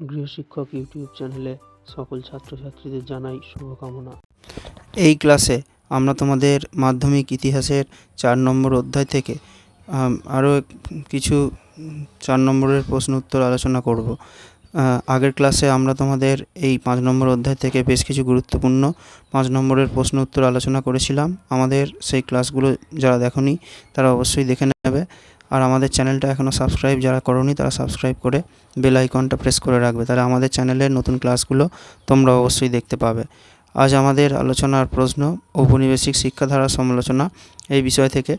গৃহশিক্ষক YouTube চ্যানেলে সকল ছাত্রছাত্রীদের জানাই শুভকামনা। এই ক্লাসে আমরা তোমাদের মাধ্যমিক ইতিহাসের চার নম্বর অধ্যায় থেকে আরও কিছু চার নম্বরের প্রশ্ন উত্তর আলোচনা করব। আগের ক্লাসে আমরা তোমাদের এই পাঁচ নম্বর অধ্যায় থেকে বেশ কিছু গুরুত্বপূর্ণ পাঁচ নম্বরের প্রশ্ন উত্তর আলোচনা করেছিলাম। আমাদের সেই ক্লাসগুলো যারা দেখনি, তারা অবশ্যই দেখে নেবে। আর আমাদের চ্যানেলটা এখনও সাবস্ক্রাইব যারা করনি, তারা সাবস্ক্রাইব করে বেল আইকনটা প্রেস করে রাখবে। তাহলে আমাদের চ্যানেলের নতুন ক্লাসগুলো তোমরা অবশ্যই দেখতে পাবে। আজ আমাদের আলোচনার প্রশ্ন, ঔপনিবেশিক শিক্ষাধারা সমালোচনা এই বিষয় থেকে।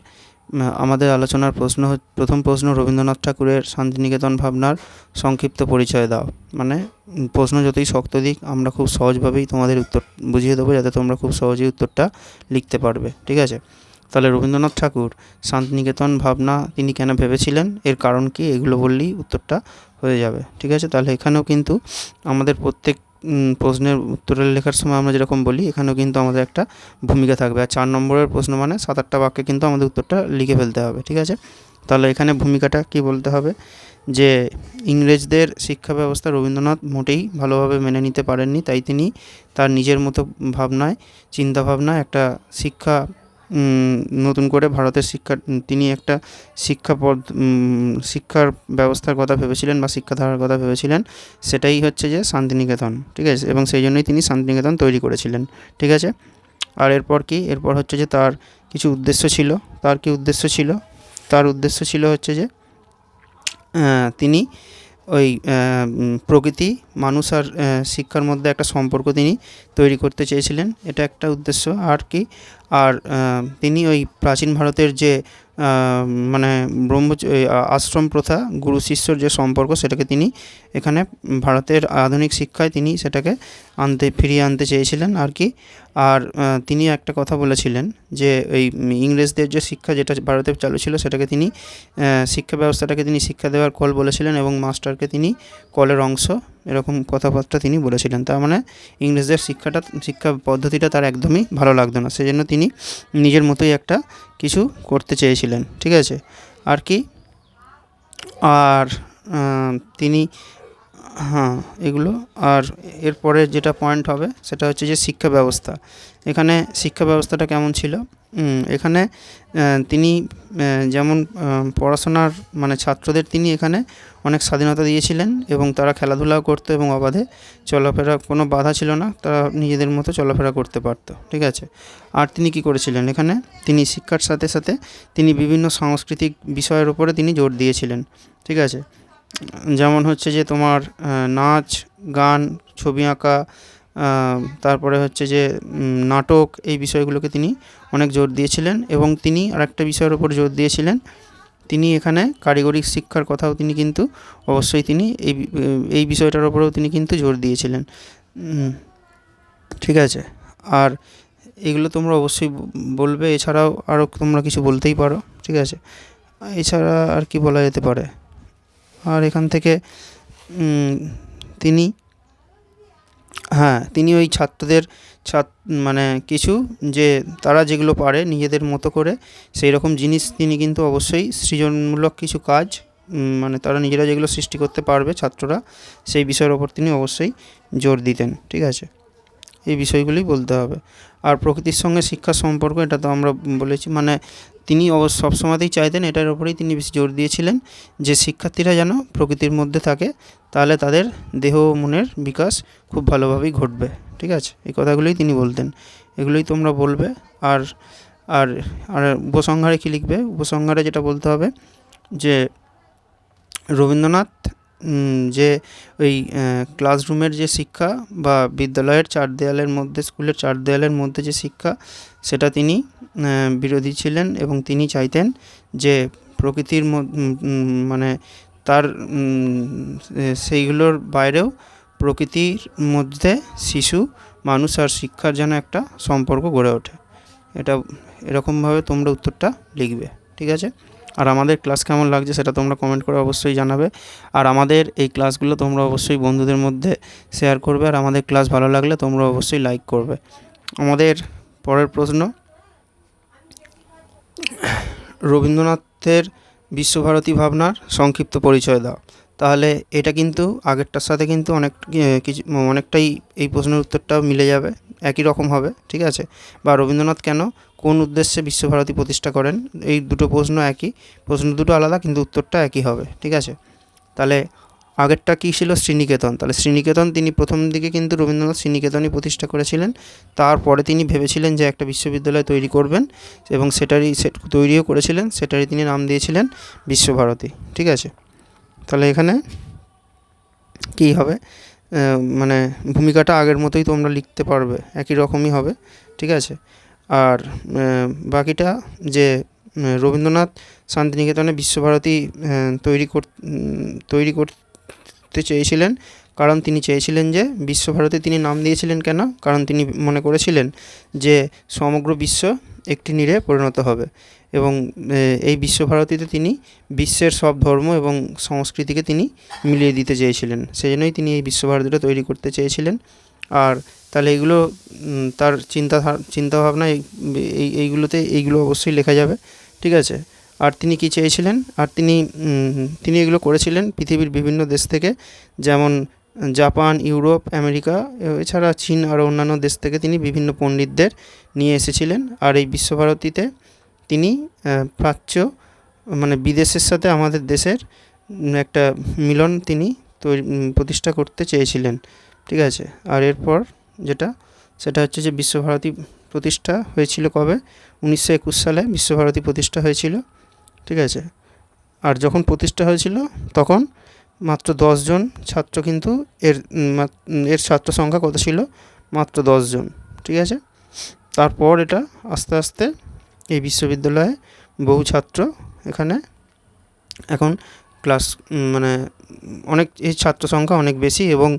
আমাদের আলোচনার প্রশ্ন প্রথম প্রশ্ন, রবীন্দ্রনাথ ঠাকুরের শান্তিনিকেতন ভাবনার সংক্ষিপ্ত পরিচয় দাও। মানে প্রশ্ন যতই শক্ত দিক, আমরা খুব সহজভাবেই তোমাদের উত্তর বুঝিয়ে দেবো, যাতে তোমরা খুব সহজেই উত্তরটা লিখতে পারবে। ঠিক আছে? তাহলে রবীন্দ্রনাথ ঠাকুর, শান্তিনিকেতন ভাবনা তিনি কেন ভেবেছিলেন? এর কারণ কি? এগুলো বললেই উত্তরটা হয়ে যাবে। ঠিক আছে? তাহলে এখানেও কিন্তু আমাদের প্রত্যেক প্রশ্নের উত্তরের লেখার সময় আমরা যেরকম বলি, এখানেও কিন্তু আমাদের একটা ভূমিকা থাকবে। আর চার নম্বরের প্রশ্ন মানে সাত আটটা বাক্যে কিন্তু আমাদের উত্তরটা লিখে ফেলতে হবে। ঠিক আছে? তাহলে এখানে ভূমিকাটা কি বলতে হবে? যে ইংরেজদের শিক্ষা ব্যবস্থা রবীন্দ্রনাথ মোটেই ভালোভাবে মেনে নিতে পারেননি। তাই তিনি তার নিজের মতো ভাবনায়, চিন্তাভাবনায় একটা শিক্ষা নতুন করে ভারতের শিক্ষা, তিনি একটা শিক্ষা পদ শিক্ষার ব্যবস্থার কথা ভেবেছিলেন বা শিক্ষাধারার কথা ভেবেছিলেন, সেটাই হচ্ছে যে শান্তিনিকেতন, ঠিক আছে? এবং সেই জন্যই তিনি শান্তিনিকেতন তৈরি করেছিলেন, ঠিক আছে? আর এরপর কি? এরপর হচ্ছে যে তার কিছু উদ্দেশ্য ছিল, তার কি উদ্দেশ্য ছিল? তার উদ্দেশ্য ছিল হচ্ছে যে তিনি ওই প্রকৃতি, মানুষ আর শিক্ষার মধ্যে একটা সম্পর্ক তিনি তৈরি করতে চেয়েছিলেন। এটা একটা উদ্দেশ্য। আর কি? আর তিনি ওই প্রাচীন ভারতের যে মানে ব্রহ্মচ আশ্রম প্রথা, গুরু শিষ্যর যে সম্পর্ক, সেটাকে তিনি এখানে ভারতের আধুনিক শিক্ষায় তিনি সেটাকে আনতে, ফিরিয়ে আনতে চেয়েছিলেন আর কি। আর তিনি একটা কথা বলেছিলেন যে, এই ইংরেজদের যে শিক্ষা যেটা ভারতে চালু ছিল, সেটাকে তিনি শিক্ষা ব্যবস্থাটাকে তিনি শিক্ষা দেওয়ার কল বলেছিলেন এবং মাস্টারকে তিনি কলের অংশ এরকম কথাবার্তা তিনি বলেছিলেন। তার মানে ইংরেজদের শিক্ষাটা, শিক্ষা পদ্ধতিটা তার একদমই ভালো লাগতো না। সেজন্য তিনি নিজের মতোই একটা কিছু করতে চেয়েছিলেন। ঠিক আছে? আর কি? আর তিনি হ্যাঁ এগুলো। আর এরপরে যেটা পয়েন্ট হবে, সেটা হচ্ছে যে শিক্ষা ব্যবস্থা। এখানে শিক্ষা ব্যবস্থাটা কেমন ছিল? এখানে তিনি যেমন পড়াশোনার মানে ছাত্রদের তিনি এখানে অনেক স্বাধীনতা দিয়েছিলেন এবং তারা খেলাধুলাও করতো এবং অবাধে চলাফেরা, কোনো বাধা ছিল না, তারা নিজেদের মতো চলাফেরা করতে পারতো, ঠিক আছে? আর তিনি কি করেছিলেন এখানে? তিনি শিক্ষার সাথে সাথে তিনি বিভিন্ন সাংস্কৃতিক বিষয়ের উপরে তিনি জোর দিয়েছিলেন, ঠিক আছে? যেমন হচ্ছে যে তোমার নাচ, গান, ছবি আঁকা তারপরে হচ্ছে যে নাটক, এই বিষয়গুলোকে তিনি অনেক জোর দিয়েছিলেন এবং তিনি আরেকটা বিষয়ের উপর জোর দিয়েছিলেন। তিনি এখানে কারিগরি শিক্ষার কথাও তিনি কিন্তু অবশ্যই তিনি এই এই বিষয়টার ওপরেও তিনি কিন্তু জোর দিয়েছিলেন। ঠিক আছে। আর এগুলো তোমরা অবশ্যই বলবে, এছাড়াও আরও তোমরা কিছু বলতেই পারো। ঠিক আছে। এছাড়া আর কি বলা যেতে পারে? আর এখান থেকে তিনি হ্যাঁ তিনি ওই ছাত্রদের, ছাত মানে কিছু যে তারা যেগুলো পারে নিজেদের মতো করে, সেই রকম জিনিস তিনি কিন্তু অবশ্যই সৃজনমূলক কিছু কাজ মানে তারা নিজেরা যেগুলো সৃষ্টি করতে পারবে ছাত্ররা, সেই বিষয়ের ওপর তিনি অবশ্যই জোর দিতেন, ঠিক আছে? এই বিষয়গুলি বলতে হবে। আর প্রকৃতির সঙ্গে শিক্ষার সম্পর্ক, এটা তো আমরা বলেছি মানে তিনি অবশ্য সবসময়তেই চাইতেন এটার ওপরেই তিনি বেশি জোর দিয়েছিলেন যে শিক্ষার্থীরা যেন প্রকৃতির মধ্যে থাকে, তাহলে তাদের দেহ মনের বিকাশ খুব ভালোভাবেই ঘটবে, ঠিক আছে? এই কথাগুলোই তিনি বলতেন। এগুলোই তোমরা বলবে, আর আর আর উপসংহারে কী লিখবে? উপসংহারে যেটা বলতে হবে যে রবীন্দ্রনাথ যে ওই ক্লাসরুমের যে শিক্ষা বা বিদ্যালয়ের চার দেয়ালের মধ্যে, স্কুলের চার দেয়ালের মধ্যে যে শিক্ষা, সেটা তিনি বিরোধী ছিলেন এবং তিনি চাইতেন যে প্রকৃতির মানে তার সেইগুলোর বাইরেও প্রকৃতির মধ্যে শিশু, মানুষ আর শিক্ষার যেন একটা সম্পর্ক গড়ে ওঠে। এটা এরকমভাবে তোমরা উত্তরটা লিখবে, ঠিক আছে? আর আমাদের ক্লাস কেমন লাগছে সেটা তোমরা কমেন্ট করে অবশ্যই জানাবে। আর আমাদের এই ক্লাসগুলো তোমরা অবশ্যই বন্ধুদের মধ্যে শেয়ার করবে আর আমাদের ক্লাস ভালো লাগলে তোমরা অবশ্যই লাইক করবে। আমাদের পরের প্রশ্ন, রবীন্দ্রনাথের বিশ্বভারতী ভাবনার সংক্ষিপ্ত পরিচয় দাও। তাহলে এটা কিন্তু আগেরটার সাথে কিন্তু অনেক কিছু, অনেকটাই এই প্রশ্নের উত্তরটাও মিলে যাবে, একই রকম হবে, ঠিক আছে? বা রবীন্দ্রনাথ কেন কোন উদ্দেশ্যে বিশ্বভারতী প্রতিষ্ঠা করেন? এই দুটো প্রশ্ন একই। প্রশ্ন দুটো আলাদা, কিন্তু উত্তরটা একই হবে, ঠিক আছে? তাহলে আগেরটা কী ছিল? শ্রীনিকেতন। তাহলে শ্রীনিকেতন, তিনি প্রথম দিকে কিন্তু রবীন্দ্রনাথ শ্রীনিকেতনই প্রতিষ্ঠা করেছিলেন। তারপরে তিনি ভেবেছিলেন যে একটা বিশ্ববিদ্যালয় তৈরি করবেন এবং সেটারই তৈরিও করেছিলেন, সেটারই তিনি নাম দিয়েছিলেন বিশ্বভারতী, ঠিক আছে? তাহলে এখানে কী হবে? মানে ভূমিকাটা আগের মতোই তোমরা লিখতে পারবে, একই রকমই হবে, ঠিক আছে? আর বাকিটা যে রবীন্দ্রনাথ শান্তিনিকেতনে বিশ্বভারতী তৈরি কর তৈরি করতে চেয়েছিলেন। কারণ তিনি চেয়েছিলেন যে বিশ্বভারতী তিনি নাম দিয়েছিলেন কেন? কারণ তিনি মনে করেছিলেন যে, সমগ্র বিশ্ব একটি নীড়ে পরিণত হবে। এবং এই বিশ্বভারতীতে তিনি বিশ্বের সব ধর্ম এবং সংস্কৃতিকে তিনি মিলিয়ে দিতে চেয়েছিলেন। সেই জন্যই তিনি এই বিশ্বভারতীটা তৈরি করতে চেয়েছিলেন। আর তাহলে এইগুলো তার চিন্তা চিন্তাভাবনা এই, এই- এইগুলোতে, এইগুলো অবশ্যই লেখা যাবে, ঠিক আছে? আর তিনি কি চেয়েছিলেন? আর তিনি তিনি এগুলো করেছিলেন পৃথিবীর বিভিন্ন দেশ থেকে, যেমন জাপান, ইউরোপ, আমেরিকা, এছাড়া চীন আর অন্যান্য দেশ থেকে তিনি বিভিন্ন পণ্ডিতদের নিয়ে এসেছিলেন। আর এই বিশ্বভারতীতে তিনি প্রাচ্য মানে বিদেশের সাথে আমাদের দেশের একটা মিলন তিনি তৈরি প্রতিষ্ঠা করতে চেয়েছিলেন, ঠিক আছে? আর এরপর যেটা, সেটা হচ্ছে যে বিশ্বভারতী প্রতিষ্ঠা হয়েছিল কবে? উনিশশো একুশ সালে বিশ্বভারতী প্রতিষ্ঠা হয়েছিল। ঠিক আছে? আর যখন প্রতিষ্ঠা হয়েছিল, তখন মাত্র দশজন ছাত্র কিন্তু এর এর ছাত্র সংখ্যা কত ছিল? মাত্র দশজন ঠিক আছে? তারপর এটা আস্তে আস্তে এই বিশ্ববিদ্যালয়ে বহু ছাত্র এখানে এখন ক্লাস মানে অনেক এই ছাত্র সংখ্যা অনেক বেশি এবং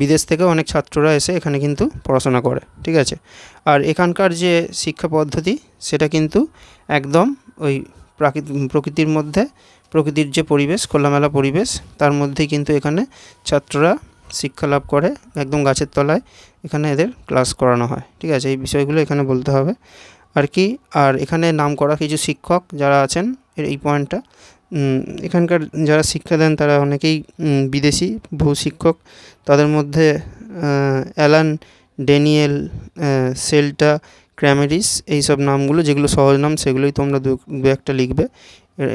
বিদেশ থেকেও অনেক ছাত্ররা এসে এখানে কিন্তু পড়াশোনা করে, ঠিক আছে? আর এখানকার যে শিক্ষা পদ্ধতি, সেটা কিন্তু একদম ওই প্রাকৃত প্রকৃতির মধ্যে, প্রকৃতির যে পরিবেশ, খোলামেলা পরিবেশ, তার মধ্যেই কিন্তু এখানে ছাত্ররা শিক্ষা লাভ করে, একদম গাছের তলায় এখানে এদের ক্লাস করানো হয়, ঠিক আছে? এই বিষয়গুলো এখানে বলতে হবে। আর কি, আর এখানে নাম করা কিছু শিক্ষক যারা আছেন এই পয়েন্টটা এখানকার যারা শিক্ষা দেন তারা অনেকেই বিদেশি বহু শিক্ষক। তাদের মধ্যে অ্যালান, ড্যানিয়েল সেল্টা, ক্র্যামেরিস এইসব নামগুলো যেগুলো সহজ নাম সেগুলোই তোমরা দু একটা লিখবে।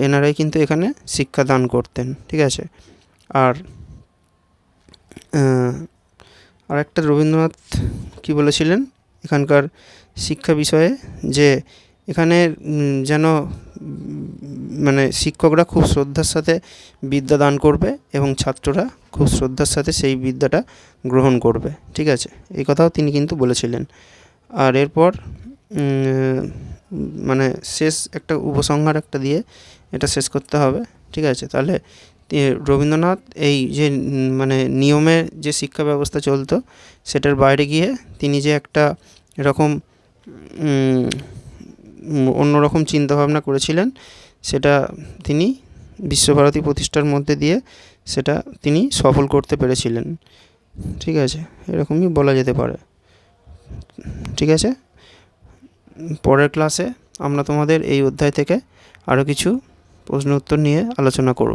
এনারাই কিন্তু এখানে শিক্ষা দান করতেন, ঠিক আছে? আর আর একটা রবীন্দ্রনাথ কী বলেছিলেন এখানকার শিক্ষা বিষয়ে যে এখানে যেন মানে শিক্ষকরা খুব শ্রদ্ধার সাথে বিদ্যা দান করবে এবং ছাত্ররা খুব শ্রদ্ধার সাথে সেই বিদ্যাটা গ্রহণ করবে, ঠিক আছে? এই কথাও তিনি কিন্তু বলেছিলেন। আর এরপর মানে শেষ একটা উপসংহার একটা দিয়ে এটা শেষ করতে হবে, ঠিক আছে? তাহলে রবীন্দ্রনাথ এই যে মানে নিয়মে যে শিক্ষা ব্যবস্থা চলতো, সেটার বাইরে গিয়ে তিনি যে একটা এরকম অন্যরকম চিন্তাভাবনা করেছিলেন সেটা তিনি বিশ্বভারতী প্রতিষ্ঠার মধ্যে দিয়ে সেটা তিনি সফল করতে পেরেছিলেন। ঠিক আছে? এরকমই বলা যেতে পারে। ঠিক আছে? পরের ক্লাসে আমরা তোমাদের এই অধ্যায় থেকে আরও কিছু প্রশ্ন উত্তর নিয়ে আলোচনা করব।